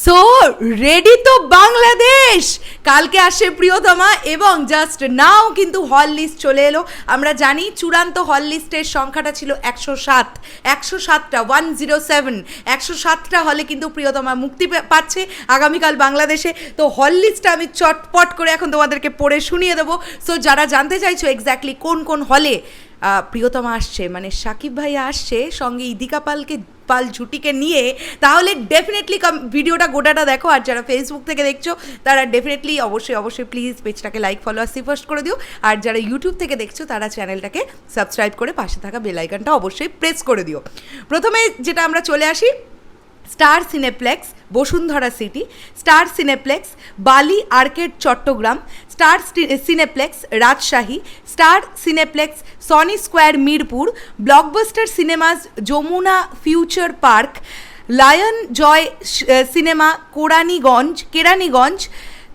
So ready তো বাংলাদেশ কালকে আসে প্রিয়তমা এবং জাস্ট নাও কিন্তু হল লিস্ট চলে এলো। আমরা জানি চূড়ান্ত হল লিস্টের সংখ্যাটা ছিল একশো সাত। একশো সাতটা ওয়ান জিরো সেভেন একশো সাতটা হলে কিন্তু প্রিয়তমা মুক্তি পাচ্ছে আগামীকাল বাংলাদেশে। তো হল লিস্টটা আমি চটপট করে এখন তোমাদেরকে পড়ে শুনিয়ে দেবো। সো যারা জানতে চাইছো এক্স্যাক্টলি কোন কোন হলে প্রিয়তমা আসছে মানে সাকিব ভাই আসছে, সঙ্গে ইদিকা পালকে পাল ঝুটিকে নিয়ে, তাহলে ডেফিনেটলি ভিডিওটা গোটাটা দেখো। আর যারা ফেসবুক থেকে দেখছ, তারা ডেফিনেটলি অবশ্যই অবশ্যই প্লিজ পেজটাকে লাইক ফলো আর সিফার্স্ট করে দিও। আর যারা ইউটিউব থেকে দেখছ, তারা চ্যানেলটাকে সাবস্ক্রাইব করে পাশে থাকা বেলাইকানটা অবশ্যই প্রেস করে দিও। প্রথমে যেটা আমরা চলে আসি Star Cineplex, Bashundhara City, Star Cineplex, Bali Arcade, Chattogram, Star Cineplex, Rajshahi, Star Cineplex, Sony Square, Mirpur, Blockbuster Cinemas, Jamuna Future Park, Lion Joy Cinema, Koraniganj, Keraniganj,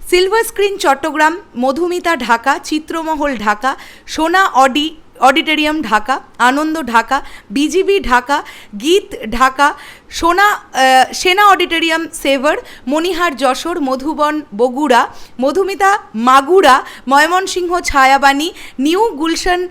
Silver Screen, Chattogram, Modhumita Dhaka, Chitramahal Dhaka, সোনা Audi auditorium Dhaka, Ananda Dhaka, BGB Dhaka, Geet Dhaka সোনা Sena auditorium Savar, Monihar Jessore, Modhuban Bogura, Modhumita Magura, Mymensingh Chhayabani, New Gulshan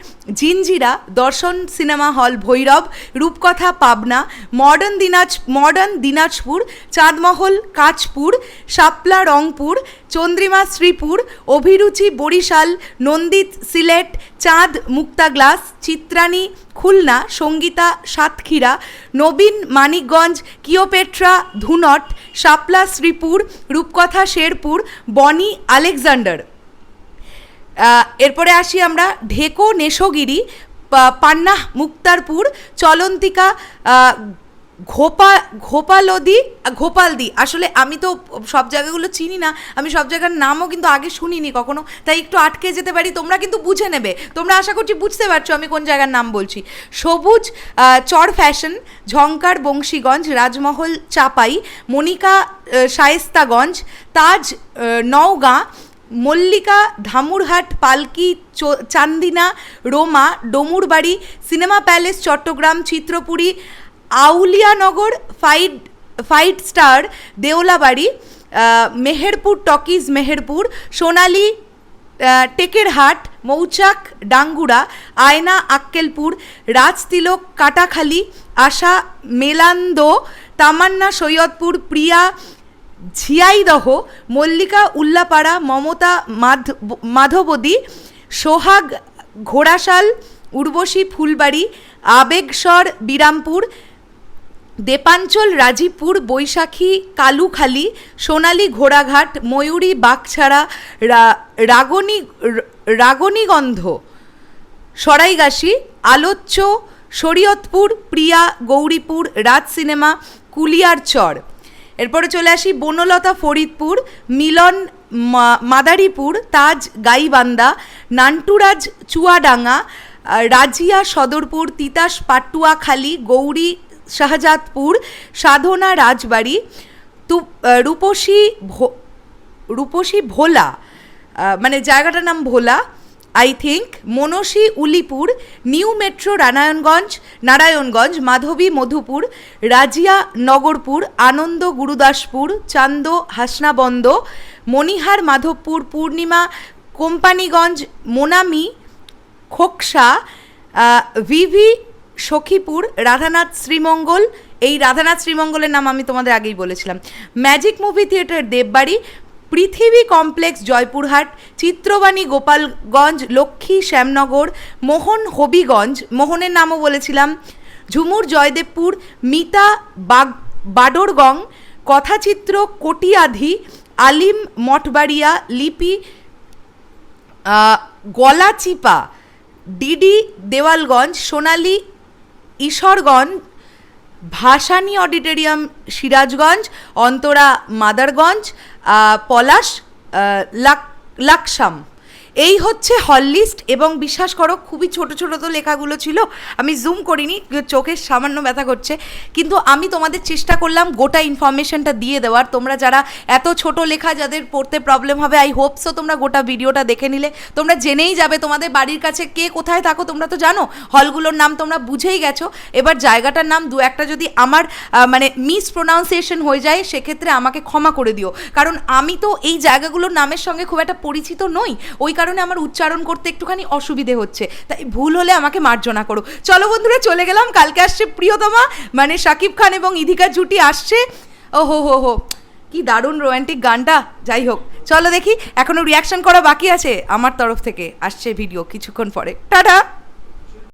Zinzira Darshan cinema hall Bhairab, Rupkotha Pabna, Modern Dinaj, Modern Dinajpur, Chandmahal Kanchpur, Shapla Rangpur, Chandrima Sreepur, Abhiruchi Barishal, Nandita Sylhet, Chand Mukta glass, Chitrani Khulna, Sangeeta, Satkhira, Nabin, Manikganj Cleopatra Dhunat, Shapla, Sreepur, Rupkotha, Sherpur, Boni, Alexander. এরপরে আসি আমরা ঢেকো, নেশগিরি, পা- পান্নাহ, মুক্তারপুর, চলন্তিকা ঘোপা, ঘোপালদি ঘোপালদি। আসলে আমি তো সব জায়গাগুলো চিনি না, আমি সব জায়গার নামও কিন্তু আগে শুনিনি কখনো, তাই একটু আটকে যেতে পারি, তোমরা কিন্তু বুঝে নেবে। তোমরা আশা করছি বুঝতে পারছ আমি কোন জায়গার নাম বলছি। Sabuj Char Fashion Jhankar Bangshiganj, Rajmahal Chapai, Monika Shayestaganj, Taj Naogaon, Mallika, Dhamurhat, Palki Chandina, Roma, Domurbari, Cinema Palace, Chattogram, Chitrapuri Auliyanagar Fight Fight Star Deolabari Meherpur, Talkies Meherpur, Sonali Tekerhat, Mouchak, Dangura, Ayna, Akkelpur, Rajtilak, Katakhali, আশা, মেলান্দো, তামান্না, সৈয়দপুর, প্রিয়া, ঝিয়াইদহ, মল্লিকা, উল্লাপাড়া, মমতা, মাধ- মাধবদী, সোহাগ, ঘোড়াশাল, উর্বশী, ফুলবাড়ি, আবেগসর, বিরামপুর দেপাঞ্চল, রাজীবপুর, বৈশাখী, কালুখালী, সোনালী ঘোড়াঘাট, ময়ূরী বাঘছাড়া রাগনী Ragnigandha Saraigachhi Alochya, Shariatpur, Priya, Gouripur, Raj cinema, Kuliar Char. এরপরে চলে আসি বনলতা ফরিদপুর, মিলন মাদারীপুর, তাজ গাইবান্দা নান্টুরাজ, চুয়াডাঙ্গা রাজিয়া সদরপুর, তিতাস পাটুয়াখালী, গৌরী শাহজাদপুর সাধনা রাজবাড়ি তু রূপসী ভো রূপসী ভোলা মানে জায়গাটার নাম Bhola I think Monosi Ulipur, New Metro Narayanganj Narayanganj, Madhabi Madhupur, Razia Nagarpur, Ananda Gurudaspur, Chand Hasnaband, Monihar Madhabpur, Purnima Companiganj, Monami Khoksa Vivi Sakhipur, Radhanath Srimangal. এই রাধানাথ শ্রীমঙ্গলের নাম আমি তোমাদের আগেই বলেছিলাম। Magic movie theatre Debbari, Prithibi complex Joypurhat, Chitrabani, Gopalganj, Lakshmi, Shyamnagar, Mohan Habiganj, মোহনের নামও বলেছিলাম। Jhumur Joydebpur, Mita bug, বাডরগং, Kathachitra Katiadi, Alim Mathbaria, Lipi Galachipa, DD দেওয়ালগঞ্জ, Sonali Ishwarganj Bhasani auditorium Sirajganj Antara Madarganj Palash লাক লাকসাম। এই হচ্ছে হল লিস্ট এবং বিশ্বাস করো, খুবই ছোট ছোট তো লেখাগুলো ছিল। আমি জুম করিনি চোখের সামান্য ব্যথা করছে। কিন্তু আমি তোমাদের চেষ্টা করলাম গোটা ইনফরমেশনটা দিয়ে দেওয়ার। তোমরা যারা এত ছোট লেখা যাদের পড়তে প্রবলেম হবে আই হোপসো তোমরা গোটা ভিডিওটা দেখে নিলে। তোমরা জেনেই যাবে তোমাদের বাড়ির কাছে কে কোথায় থাকো, তোমরা তো জানো। হলগুলোর নাম তোমরা বুঝেই গেছো। এবার জায়গাটার নাম, দু একটা যদি আমার মানে মিস প্রোনাউন্সিয়েশন হয়ে যায়, সেক্ষেত্রে আমাকে ক্ষমা করে দিও। কারণ আমি তো এই জায়গাগুলোর নামের সঙ্গে খুব একটা পরিচিত নই। ওই কারণে আমার উচ্চারণ করতে একটুখানি অসুবিধে হচ্ছে। তাই ভুল হলে আমাকে মার্জনা করো। চলো বন্ধুরা, চলে গেলাম। কালকে আসছে প্রিয়তমা মানে শাকিব খান এবং ইধিকা জুটি আসছে। ও হো হো হো। কি দারুণ রোম্যান্টিক গানটা। যাই হোক, চলো দেখি। এখনও রিয়াকশন করা বাকি আছে আমার তরফ থেকে। আসছে ভিডিও কিছুক্ষণ পরে। টাটা!